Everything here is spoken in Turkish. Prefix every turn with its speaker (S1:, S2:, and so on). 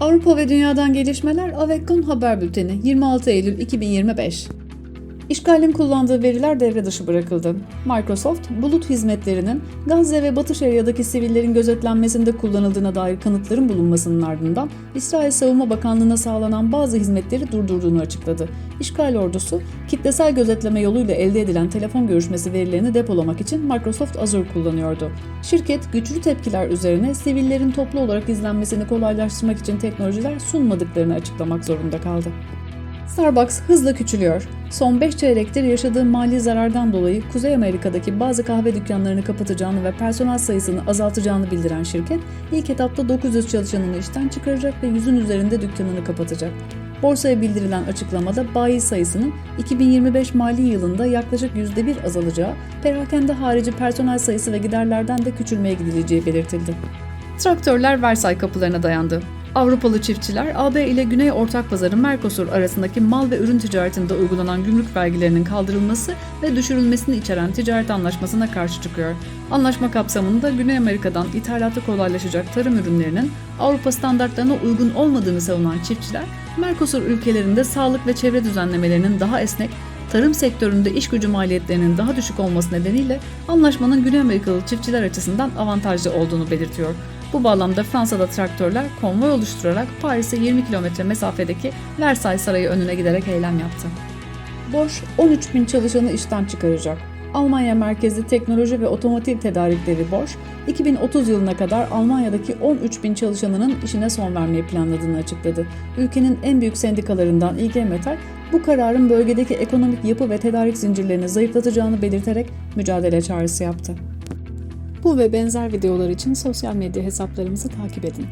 S1: Avrupa ve Dünya'dan gelişmeler Avekon Haber Bülteni 26 Eylül 2025 İşgalin kullandığı veriler devre dışı bırakıldı. Microsoft, bulut hizmetlerinin Gazze ve Batı Şeria'daki sivillerin gözetlenmesinde kullanıldığına dair kanıtların bulunmasının ardından İsrail Savunma Bakanlığı'na sağlanan bazı hizmetleri durdurduğunu açıkladı. İşgal ordusu, kitlesel gözetleme yoluyla elde edilen telefon görüşmesi verilerini depolamak için Microsoft Azure kullanıyordu. Şirket, güçlü tepkiler üzerine sivillerin toplu olarak izlenmesini kolaylaştırmak için teknolojiler sunmadıklarını açıklamak zorunda kaldı. Starbucks hızla küçülüyor. Son 5 çeyrektir yaşadığı mali zarardan dolayı Kuzey Amerika'daki bazı kahve dükkanlarını kapatacağını ve personel sayısını azaltacağını bildiren şirket, ilk etapta 900 çalışanını işten çıkaracak ve 100'ün üzerinde dükkanını kapatacak. Borsaya bildirilen açıklamada bayi sayısının 2025 mali yılında yaklaşık %1 azalacağı, perakende harici personel sayısı ve giderlerden de küçülmeye gidileceği belirtildi. Traktörler Versay kapılarına dayandı. Avrupalı çiftçiler AB ile Güney Ortak Pazarı Mercosur arasındaki mal ve ürün ticaretinde uygulanan gümrük vergilerinin kaldırılması ve düşürülmesini içeren ticaret anlaşmasına karşı çıkıyor. Anlaşma kapsamında Güney Amerika'dan ithalatı kolaylaşacak tarım ürünlerinin Avrupa standartlarına uygun olmadığını savunan çiftçiler, Mercosur ülkelerinde sağlık ve çevre düzenlemelerinin daha esnek, tarım sektöründe iş gücü maliyetlerinin daha düşük olması nedeniyle anlaşmanın Güney Amerikalı çiftçiler açısından avantajlı olduğunu belirtiyor. Bu bağlamda Fransa'da traktörler konvoy oluşturarak Paris'e 20 kilometre mesafedeki Versailles Sarayı önüne giderek eylem yaptı. Bosch 13 bin çalışanı işten çıkaracak. Almanya merkezli teknoloji ve otomotiv tedarikleri Bosch, 2030 yılına kadar Almanya'daki 13 bin çalışanının işine son vermeyi planladığını açıkladı. Ülkenin en büyük sendikalarından IG Metall, bu kararın bölgedeki ekonomik yapı ve tedarik zincirlerini zayıflatacağını belirterek mücadele çağrısı yaptı. Bu ve benzer videolar için sosyal medya hesaplarımızı takip edin.